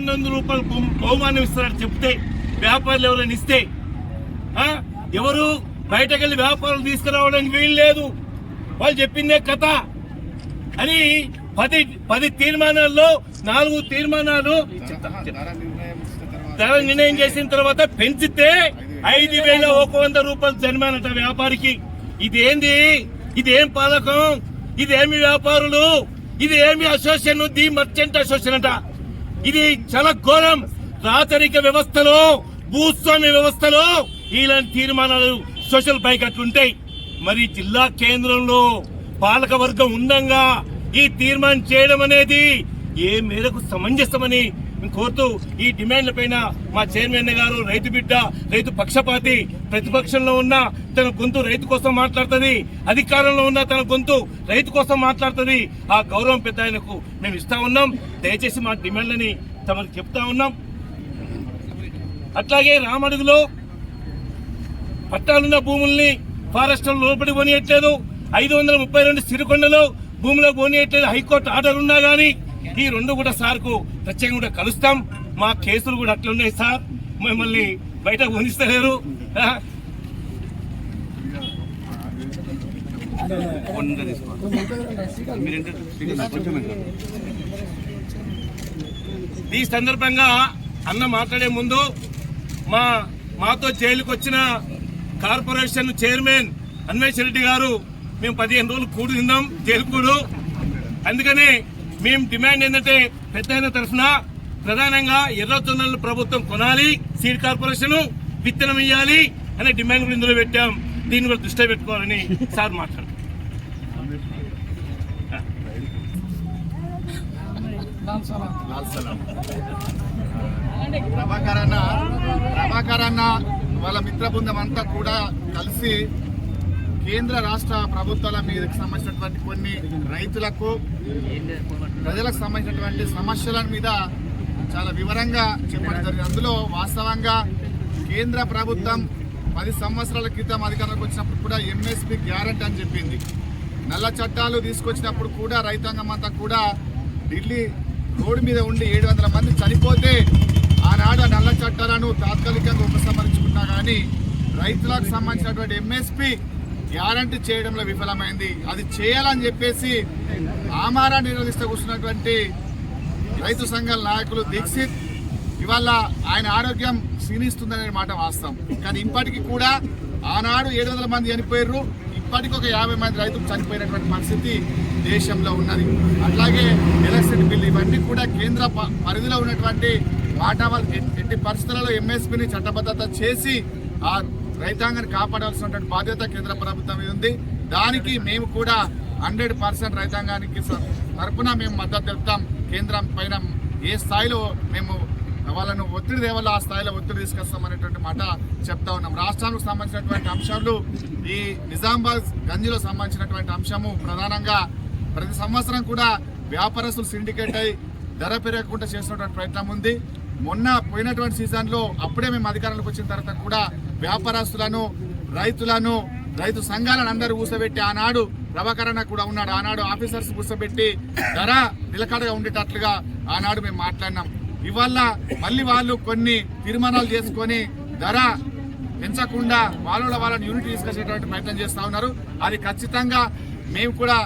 పదకొండు వందల రూపాయలు బహుమానం ఇస్తారని చెప్తే వ్యాపారులు ఎవరైనా ఇస్తే ఎవరు బయటకెళ్ళి వ్యాపారులు తీసుకురావడానికి వీలు లేదు. వాళ్ళు చెప్పిందే కథ. అని పది పది తీర్మానాల్లో నాలుగు తీర్మానాలు ధర నిర్ణయం చేసిన తర్వాత పెంచితే ఐదు వేల ఒక వంద రూపాయలు జరిమానట వ్యాపారికి. ఇదేంది? ఇదేం పథకం ఇదేమి వ్యాపారులు? ఇది ఏమి అసోసియేషన్ ది మర్చెంట్ అసోసియేషన్ అంట. ఇది చాలా ఘోరం. రాచరిక వ్యవస్థలో భూస్వామ్య వ్యవస్థలో ఇలాంటి తీర్మానాలు సోషల్ బైక్ అట్లుంటాయి మరి జిల్లా కేంద్రంలో పాలక వర్గం ఉండంగా ఈ తీర్మానం చేయడం అనేది ఏ మేరకు సమంజసమని కోరుతూ ఈ డిమాండ్ల పైన మా చైర్మన్ గారు రైతు బిడ్డ రైతు పక్షపాతి ప్రతిపక్షంలో ఉన్న తన గొంతు రైతు కోసం మాట్లాడుతుంది అధికారంలో ఉన్న తన గొంతు రైతు కోసం మాట్లాడుతుంది. ఆ గౌరవం పెద్ద ఆయనకు మేము ఇస్తా ఉన్నాం. దయచేసి మా డిమాండ్లని తమకు చెప్తా ఉన్నాం. అట్లాగే రామడుగులో పట్టాలున్న భూముల్ని ఫారెస్ట్ లోపలి కొనియట్లేదు. ఐదు వందల ముప్పై రెండు సిరికొండలో భూమిలో కొనియట్లేదు. హైకోర్టు ఆర్డర్ ఉన్నా గానీ ఈ రెండు కూడా సార్కు ప్రత్యేకంగా కూడా కలుస్తాం. మా కేసులు కూడా అట్లా ఉన్నాయి సార్. మిమ్మల్ని బయట కొనిస్తలేరు ఈ సందర్భంగా అన్న మాట్లాడే ముందు మా మాతో జైలుకు వచ్చిన కార్పొరేషన్ చైర్మన్ అన్వేష్ రెడ్డి గారు మేము పదిహేను రోజులు కూడు తిన్నాం జైలు కూడు. అందుకని మేము డిమాండ్ ఏంటంటే పెద్ద తరఫున ప్రధానంగా ఎర్రచొన్నలు ప్రభుత్వం కొనాలి సీడ్ కార్పొరేషన్ విత్తనం ఇవ్వాలి అనే డిమాండ్ కూడా ఇందులో పెట్టాం. దీన్ని కూడా దృష్టిలో పెట్టుకోవాలని సార్ మాట్లాడు ప్రభాకర్ అన్న ప్రభాకర్ అన్న వాళ్ళ మిత్ర బృందం అంతా కూడా కలిసి కేంద్ర రాష్ట్ర ప్రభుత్వాల మీదకి సంబంధించినటువంటి కొన్ని రైతులకు ప్రజలకు సంబంధించినటువంటి సమస్యల మీద చాలా వివరంగా చెప్పడం జరిగింది. అందులో వాస్తవంగా కేంద్ర ప్రభుత్వం పది సంవత్సరాల క్రితం అధికారంలోకి వచ్చినప్పుడు కూడా ఎంఎస్పి గ్యారెంటీ అని చెప్పింది. నల్ల చట్టాలు తీసుకొచ్చినప్పుడు కూడా రైతాంగం అంతా కూడా ఢిల్లీ రోడ్డు మీద ఉండి ఏడు వందల మంది చనిపోతే ఆనాడు నల్ల చట్టాలను తాత్కాలికంగా ఉపసంహరించుకున్నా కానీ రైతులకు సంబంధించినటువంటి ఎంఎస్పి గ్యారంటీ చేయడంలో విఫలమైంది. అది చేయాలని చెప్పేసి ఆమారా నిర్వహిస్తూ కూర్చున్నటువంటి రైతు సంఘాల నాయకులు దీక్షిత్ ఇవాళ ఆయన ఆరోగ్యం క్షీణిస్తుందనే మాట వాస్తవం. కానీ ఇప్పటికీ కూడా ఆనాడు ఏడు వందల మంది చనిపోయారు ఇప్పటికి ఒక యాభై మంది రైతులు చనిపోయినటువంటి పరిస్థితి దేశంలో ఉన్నది. అట్లాగే ఎలక్ట్రిసిటీ బిల్ ఇవన్నీ కూడా కేంద్ర ప- పరిధిలో ఉన్నటువంటి వాటావాల్ ఎట్టి పరిస్థితులలో ఎంఎస్పీని చట్టబద్ధత చేసి ఆ రైతాంగాన్ని కాపాడాల్సినటువంటి బాధ్యత కేంద్ర ప్రభుత్వం మీద ఉంది. దానికి మేము కూడా హండ్రెడ్ పర్సెంట్ రైతాంగానికి తరఫున తరపున మేము మద్దతు తెలుపుతాం. కేంద్రం పైన ఏ స్థాయిలో మేము వాళ్ళను ఒత్తిడి దేవల్ల ఆ స్థాయిలో ఒత్తిడి తీసుకొస్తామనేటువంటి మాట చెప్తా ఉన్నాం. రాష్ట్రానికి సంబంధించినటువంటి అంశాలు ఈ నిజామాబాద్ గంజిలో సంబంధించినటువంటి అంశము ప్రధానంగా ప్రతి సంవత్సరం కూడా వ్యాపారస్తులు సిండికేట్ అయి ధర పెరగకుండా చేసినటువంటి ప్రయత్నం ఉంది. మొన్న పోయినటువంటి సీజన్లో అప్పుడే మేము అధికారంలోకి వచ్చిన తర్వాత కూడా వ్యాపారస్తులను రైతులను రైతు సంఘాలను అందరూ కూర్చోబెట్టి ఆనాడు ప్రభాకరణ కూడా ఉన్నాడు. ఆనాడు ఆఫీసర్స్ కూర్చోబెట్టి ధర నిలకడగా ఉండేటట్లుగా ఆనాడు మేము మాట్లాడినాం. ఇవాళ మళ్ళీ వాళ్ళు కొన్ని తీర్మానాలు చేసుకొని ధర పెంచకుండా వాళ్ళ వాళ్ళని యూనిట్ తీసుకొచ్చేటువంటి ప్రయత్నం చేస్తూ ఉన్నారు. అది ఖచ్చితంగా మేము కూడా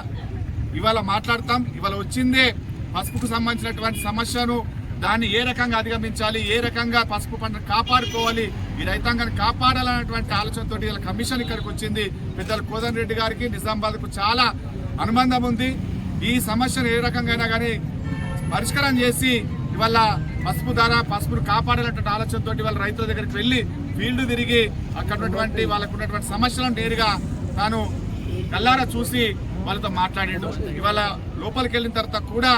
ఇవాళ మాట్లాడతాం. ఇవాళ వచ్చిందే పసుపుకు సంబంధించినటువంటి సమస్యను దాన్ని ఏ రకంగా అధిగమించాలి ఏ రకంగా పసుపు పంటను కాపాడుకోవాలి ఈ రైతాంగాన్ని కాపాడాలన్నటువంటి ఆలోచనతో ఇలా కమిషన్ ఇక్కడికి వచ్చింది. పెద్దల కోదన్ రెడ్డి గారికి నిజామాబాద్కు చాలా అనుబంధం ఉంది. ఈ సమస్యను ఏ రకంగా అయినా కానీ పరిష్కారం చేసి ఇవాళ పసుపు ధర పసుపును కాపాడాలన్నటువంటి ఆలోచనతో వాళ్ళ రైతుల దగ్గరికి వెళ్ళి ఫీల్డ్ తిరిగి అక్కడ ఉన్నటువంటి వాళ్ళకు ఉన్నటువంటి సమస్యలను నేరుగా తాను కల్లారా చూసి వాళ్ళతో మాట్లాడాడు. ఇవాళ లోపలికి వెళ్ళిన తర్వాత కూడా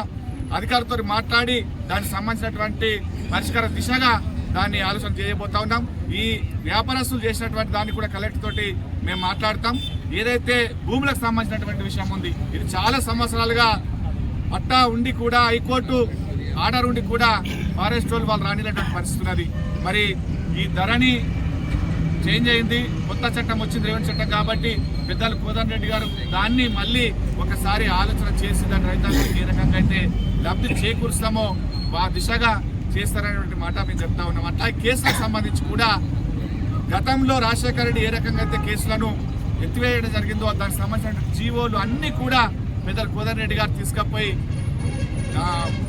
అధికారులతో మాట్లాడి దానికి సంబంధించినటువంటి పరిష్కార దిశగా దాన్ని ఆలోచన చేయబోతా ఉన్నాం. ఈ వ్యాపారస్తులు చేసినటువంటి దాన్ని కూడా కలెక్టర్ తోటి మేము మాట్లాడతాం. ఏదైతే భూములకు సంబంధించినటువంటి విషయం ఉంది ఇది చాలా సంవత్సరాలుగా పట్టా ఉండి కూడా హైకోర్టు ఆర్డర్ ఉండి కూడా ఫారెస్ట్ వాళ్ళు వాళ్ళు రానిలేటువంటి పరిస్థితి ఉన్నది. మరి ఈ ధరని చేంజ్ అయింది. కొత్త చట్టం వచ్చింది రేవంత్ చట్టం కాబట్టి పెద్దలు కోదన్ రెడ్డి గారు దాన్ని మళ్ళీ ఒకసారి ఆలోచన చేసి దాని రైతాంగానికి ఏ రకంగా అయితే లబ్ధి చేకూరుస్తామో ఆ దిశగా చేస్తారనేటువంటి మాట మేము చెప్తా ఉన్నాం. అట్లా కేసులకు సంబంధించి కూడా గతంలో రాజశేఖర రెడ్డి ఏ రకంగా అయితే కేసులను ఎత్తివేయడం జరిగిందో దానికి సంబంధించిన జీవోలు అన్నీ కూడా పెద్దలు కోదర్రెడ్డి గారు తీసుకపోయి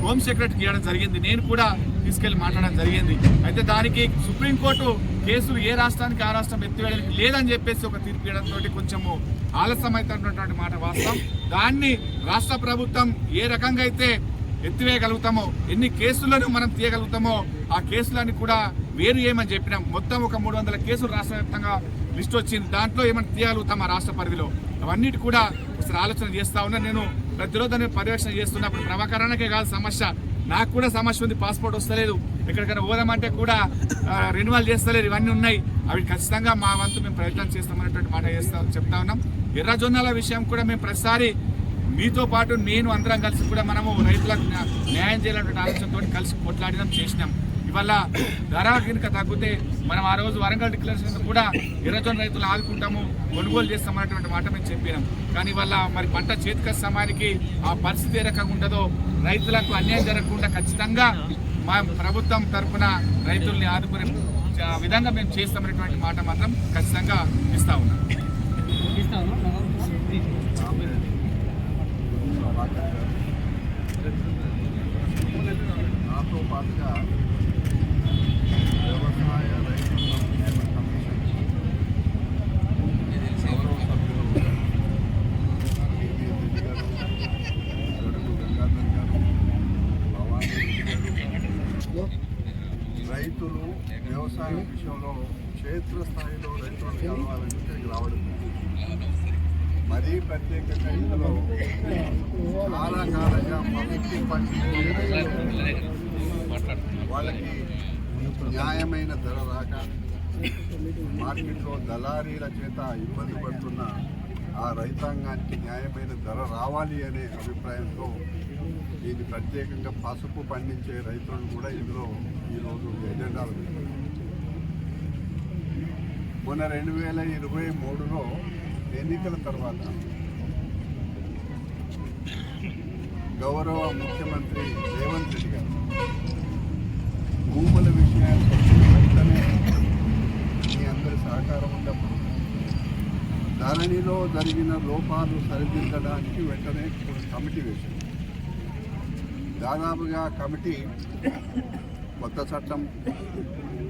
హోమ్ సెక్రటరీకి ఇవ్వడం జరిగింది. నేను కూడా తీసుకెళ్ళి మాట్లాడడం జరిగింది. అయితే దానికి సుప్రీంకోర్టు కేసులు ఏ రాష్ట్రానికి ఆ రాష్ట్రం ఎత్తివేయడానికి లేదని చెప్పేసి ఒక తీర్పు ఇవ్వడంతో కొంచెము ఆలస్యం అవుతున్నటువంటి మాట వాస్తవం. దాన్ని రాష్ట్ర ప్రభుత్వం ఏ రకంగా అయితే ఎత్తివేయగలుగుతామో? ఎన్ని కేసులను మనం తీయగలుగుతామో? ఆ కేసులన్నీ కూడా వేరు ఏమని చెప్పినాం. మొత్తం ఒక మూడు వందల కేసులు రాష్ట్ర వ్యాప్తంగా లిస్ట్ వచ్చింది. దాంట్లో ఏమైనా తీయగలుగుతాం ఆ రాష్ట్ర పరిధిలో? అవన్నిటి కూడా ఒకసారి ఆలోచన చేస్తా ఉన్నా నేను. ప్రతిరోజు దాన్ని పర్యవేక్షణ చేస్తున్నప్పుడు ప్రభాకరానికే కాదు సమస్య. నాకు కూడా సమస్య ఉంది. పాస్పోర్ట్ వస్తలేదు. ఎక్కడికైనా పోదామంటే కూడా రెన్యువల్ చేస్తలేదు. ఇవన్నీ ఉన్నాయి. అవి ఖచ్చితంగా మా వంతు మేము ప్రయత్నం చేస్తామనేటువంటి మాట చేస్తా చెప్తా ఉన్నాం. ఎర్రజొన్నల విషయం కూడా మేము ప్రతిసారి మీతో పాటు నేను అందరం కలిసి కూడా మనము రైతులకు న్యాయం చేయాలనే ఆలోచనతో కలిసి కొట్లాడినాం చేసినాం. ఇవాళ ధర కనుక తగ్గితే మనం ఆ రోజు వరంగల్ డిక్లరేషన్ కూడా ఎర్రజొన్న రైతులు ఆదుకుంటాము కొనుగోలు చేస్తామన్నటువంటి మాట మేము చెప్పినాం. కానీ ఇవాళ మరి పంట చేతికి సమయానికి ఆ పరిస్థితి ఏ రకంగా రైతులకు అన్యాయం జరగకుండా ఖచ్చితంగా మా ప్రభుత్వం తరఫున రైతుల్ని ఆదుకునే ఆ, విధంగా మేము చేస్తామనేటువంటి మాట మాత్రం ఖచ్చితంగా ఇస్తా ఉన్నాం. నాతో పాటుగా వ్యవసాయ రైతు సంక్షేమ కమిషన్ గౌరవ సభ్యులు పివి రెడ్డి గారు, గడుగు గంగాధర్ గారు, భవానీ రెడ్డి గారు, రైతులు వ్యవసాయం విషయంలో క్షేత్రస్థాయిలో రైతులను కలవాలంటే ఇక్కడికి రావడం జరిగింది. మరీ ప్రత్యేకంగా ఇందులో చాలా కాలంగా ప్రభుత్వం పట్టిన వాళ్ళకి న్యాయమైన ధర రాక మార్కెట్లో దళారీల చేత ఇబ్బంది పడుతున్న ఆ రైతాంగానికి న్యాయమైన ధర రావాలి అనే అభిప్రాయంతో దీన్ని ప్రత్యేకంగా పసుపు పండించే రైతులను కూడా ఇందులో ఈరోజు ఎజెండాలు మొన్న రెండు వేల ఇరవై మూడులో ఎన్నికల తర్వాత గౌరవ ముఖ్యమంత్రి రేవంత్ రెడ్డి గారు. భూముల విషయాన్ని వెంటనే మీ అందరి సహకారం ఉన్నప్పుడు ధరణిలో జరిగిన లోపాలు సరిదిద్దడానికి వెంటనే కమిటీ వేసింది దాదాపుగా కమిటీ కొత్త చట్టం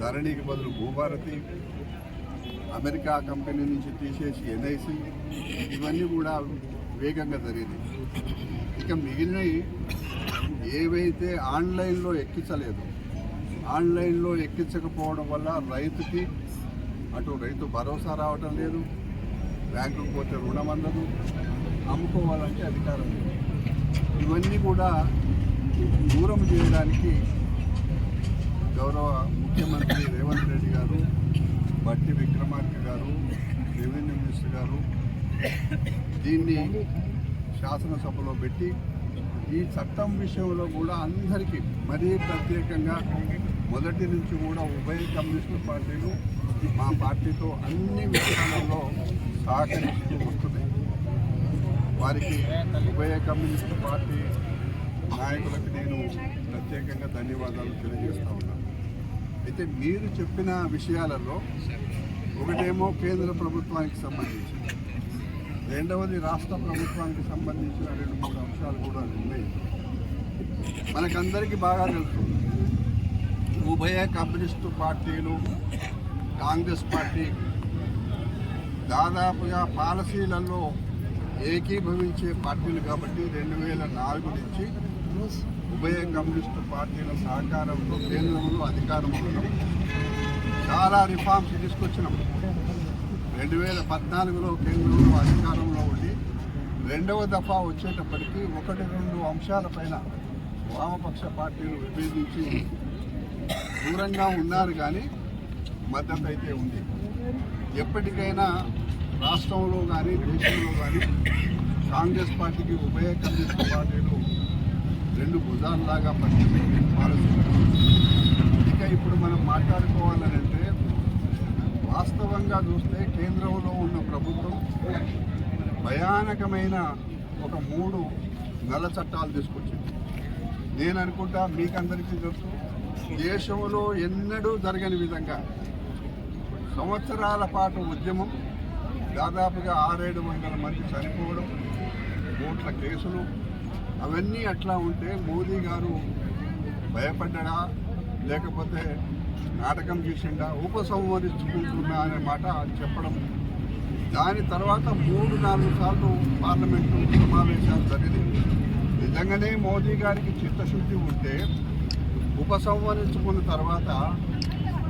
ధరణికి బదులు భూభారతి అమెరికా కంపెనీ నుంచి తీసేసి ఎన్ఐసి ఇవన్నీ కూడా వేగంగా జరిగింది. ఇక మిగిలినవి ఏవైతే ఆన్లైన్లో ఎక్కించలేదు ఆన్లైన్లో ఎక్కించకపోవడం వల్ల రైతుకి అటు రైతు భరోసా రావటం లేదు బ్యాంకుకు పోతే రుణం అందదు అమ్ముకోవాలంటే అధికారం లేదు. ఇవన్నీ కూడా దూరం చేయడానికి గౌరవ ముఖ్యమంత్రి రేవంత్ రెడ్డి గారు బట్టి విక్రమార్క గారు రెవెన్యూ మినిస్టర్ గారు దీన్ని శాసనసభలో పెట్టి ఈ చట్టం విషయంలో కూడా అందరికీ మరీ ప్రత్యేకంగా మొదటి నుంచి కూడా ఉభయ కమ్యూనిస్టు పార్టీలు మా పార్టీతో అన్ని విషయాలలో సహకరిస్తూ వస్తున్నాయి. వారికి ఉభయ కమ్యూనిస్టు పార్టీ నాయకులకు నేను ప్రత్యేకంగా ధన్యవాదాలు తెలియజేస్తా ఉన్నాను అయితే మీరు చెప్పిన విషయాలలో ఒకటేమో కేంద్ర ప్రభుత్వానికి సంబంధించి రెండవది రాష్ట్ర ప్రభుత్వానికి సంబంధించిన రెండు మూడు అంశాలు కూడా ఉన్నాయి. మనకందరికీ బాగా తెలుసు. ఉభయ కమ్యూనిస్టు పార్టీలు కాంగ్రెస్ పార్టీ దాదాపుగా పాలసీలలో ఏకీభవించే పార్టీలు కాబట్టి రెండు వేల నాలుగు నుంచి ఉభయ కమ్యూనిస్టు పార్టీల సహకారంతో కేంద్రంలో అధికారంలో చాలా రిఫార్మ్స్ తీసుకొచ్చినాం. రెండు వేల పద్నాలుగులో కేంద్రంలో అధికారంలో ఉండి రెండవ దఫా వచ్చేటప్పటికి ఒకటి రెండు అంశాలపైన వామపక్ష పార్టీలు విభేదించి దూరంగా ఉన్నారు కానీ మద్దతు అయితే ఉంది. ఎప్పటికైనా రాష్ట్రంలో కానీ దేశంలో కానీ కాంగ్రెస్ పార్టీకి ఉభయ కమ్యూనిస్ట్ పార్టీలు రెండు భుజాల్లాగా పనిచేసే పాలసీ ఇక ఇప్పుడు మనం మాట్లాడుకోవాలనంటే వాస్తవంగా చూస్తే కేంద్రంలో ఉన్న ప్రభుత్వం భయానకమైన ఒక మూడు నల్ల చట్టాలు తీసుకొచ్చింది. నేను అనుకుంటా మీకందరికీ తెలుసు దేశంలో ఎన్నడూ జరగని విధంగా సంవత్సరాల పాటు ఉద్యమం దాదాపుగా ఆరేడు వందల మంది చనిపోవడం కోట్ల కేసులు అవన్నీ అట్లా ఉంటే మోదీ గారు భయపడ్డా లేకపోతే నాటకం చేసిండా ఉపసంహరించుకుంటున్నా అనే మాట చెప్పడం. దాని తర్వాత మూడు నాలుగు సార్లు పార్లమెంటు సమావేశాలు జరిగింది నిజంగానే మోదీ గారికి చిత్తశుద్ధి ఉంటే ఉపసంహరించుకున్న తర్వాత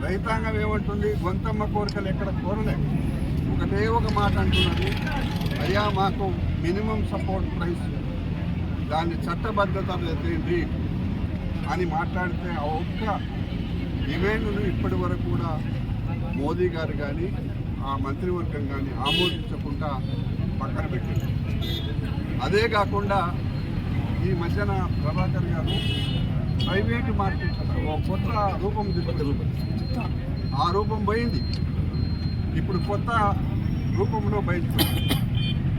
రైతాంగం ఏమంటుంది? గొంతమ్మ కోరికలు ఎక్కడ కోరలేదు ఒకటే ఒక మాట అంటున్నది. అయ్యా మాకు మినిమం సపోర్ట్ ప్రైస్. దాన్ని చట్టబద్ధత ఏంటి? అని మాట్లాడితే ఆ ఒక్క డిమాండ్ను ఇప్పటి వరకు కూడా మోదీ గారు కానీ ఆ మంత్రివర్గం కానీ ఆమోదించకుండా పక్కన పెట్టారు అదే కాకుండా ఈ మధ్యన ప్రభాకర్ గారు ప్రైవేటు మార్కెట్ ఒక కొత్త రూపం తీసుకొచ్చారు ఆ రూపం పోయింది. ఇప్పుడు కొత్త రూపంలో బయటకు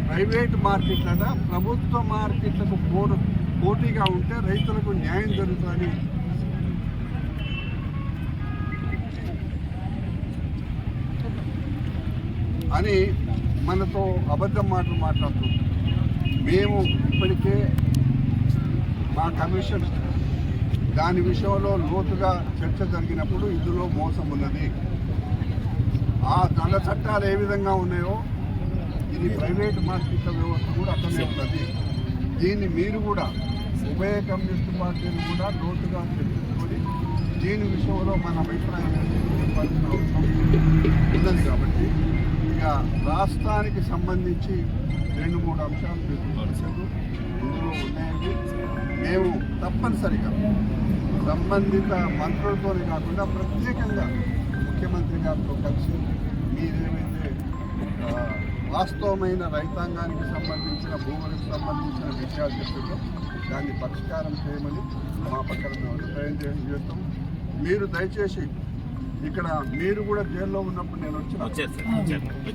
ప్రైవేట్ మార్కెట్లట ప్రభుత్వ మార్కెట్లకు పోరు పోటీగా ఉంటే రైతులకు న్యాయం జరుగుతుందని అని మనతో అబద్ధం మాటలు మాట్లాడుతుంది మేము ఇప్పటికే మా కమిషన్ దాని విషయంలో లోతుగా చర్చ జరిగినప్పుడు ఇందులో మోసం ఉన్నది. ఆ నల్ల చట్టాలు ఏ విధంగా ఉన్నాయో ఇది ప్రైవేట్ మార్కెట్ వ్యవస్థ కూడా అట్లనే ఉన్నది. దీన్ని మీరు కూడా ఉభయ కమ్యూనిస్ట్ పార్టీలు కూడా లోతుగా చర్చించుకొని దీని విషయంలో మన అభిప్రాయం అవసరం ఉన్నది కాబట్టి ఇక రాష్ట్రానికి సంబంధించి రెండు మూడు అంశాలు మీకు తెలిసారు ఇందులో ఉన్నాయండి. మేము తప్పనిసరిగా సంబంధిత మంత్రులతోనే కాకుండా ప్రత్యేకంగా ముఖ్యమంత్రి గారితో కలిసి మీరేమైతే వాస్తవమైన రైతాంగానికి సంబంధించిన భూములకు సంబంధించిన విషయాలు చెప్తుందో దాన్ని పరిష్కారం చేయమని మా పక్కన మేము అభిప్రాయం చేయడం చేస్తాం. మీరు దయచేసి ఇక్కడ మీరు కూడా జైల్లో ఉన్నప్పుడు నేను వచ్చిన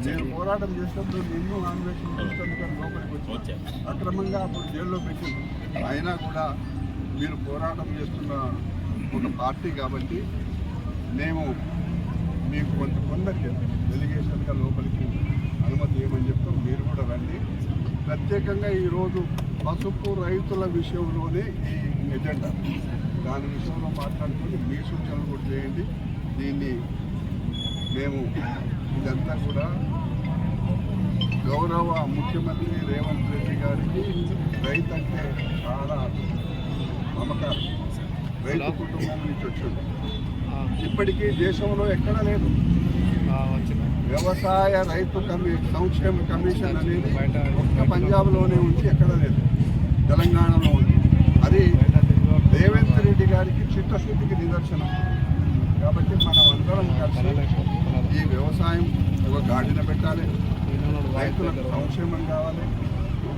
నేను పోరాటం చేసినప్పుడు నిన్ను అన్వేషణ చేస్తాను లోపలికి వచ్చి వచ్చారు అక్రమంగా అప్పుడు జైల్లో పెట్టింది. అయినా కూడా మీరు పోరాటం చేస్తున్న ఒక పార్టీ కాబట్టి మేము మీకు కొంత కొందరికి డెలిగేషన్గా లోపలికి అనుమతి ఇవ్వమని చెప్తాం. మీరు కూడా రండి. ప్రత్యేకంగా ఈరోజు పసుపు రైతుల విషయంలోనే ఈ ఎజెండా దాని విషయంలో మాట్లాడుకొని మీ సూచనలు కూడా చేయండి. దీన్ని మేము ఇదంతా కూడా గౌరవ ముఖ్యమంత్రి రేవంత్ రెడ్డి గారికి రైతు అంటే చాలా నమ్మకాలు. రైతు కుటుంబం నుంచి వచ్చింది. ఇప్పటికీ దేశంలో ఎక్కడ లేదు. వ్యవసాయ రైతు కమి సంక్షేమ కమిషన్ అనేది ఒక్క పంజాబ్లోనే ఉంది ఎక్కడ లేదు. తెలంగాణలో ఉంది. అది రేవంత్ రెడ్డి గారికి చిత్తశుద్ధికి నిదర్శనం. కాబట్టి మనం అందరం కలిసి ఈ వ్యవసాయం ఒక గాడిన పెట్టాలి. రైతులకు సంక్షేమం కావాలి.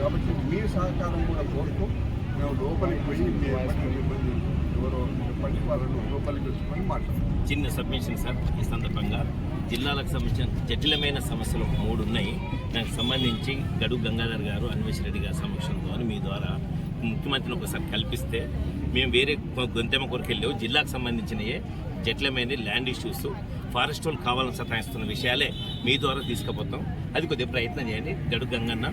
కాబట్టి మీ సహకారం కూడా కోరుతూ మేము లోపలికి పోయి మీ ఇబ్బంది ఎవరో చెప్పండి వాళ్ళను లోపలికి వచ్చుకొని మాట్లాడతాం. చిన్న సబ్మిషన్ సార్ ఈ సందర్భంగా జిల్లాలకు సంబంధించిన జటిలమైన సమస్యలు మూడు ఉన్నాయి. దానికి సంబంధించి గడు గంగాధర్ గారు అన్వేష్ రెడ్డి గారి సమక్షంతో మీ ద్వారా ముఖ్యమంత్రిని ఒకసారి కల్పిస్తే మేము వేరే కొ- గొంతెమ్మ కొరకు వెళ్ళావు. జిల్లాకు సంబంధించినయే జట్లమైన ల్యాండ్ ఇష్యూస్ ఫారెస్ట్ వాళ్ళు కావాలని సతాయిస్తున్న విషయాలే మీ ద్వారా తీసుకుపోతాం. అది కొద్దిగా ప్రయత్నం చేయండి. గడు గంగన్న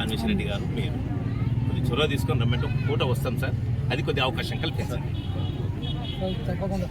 అన్వేష్ రెడ్డి గారు మీరు కొద్దిగా చొరవ తీసుకొని రమ్మంటే ఒక పూట వస్తాం సార్. అది కొద్దిగా అవకాశం కల్పిస్తాం. తప్పకుండా.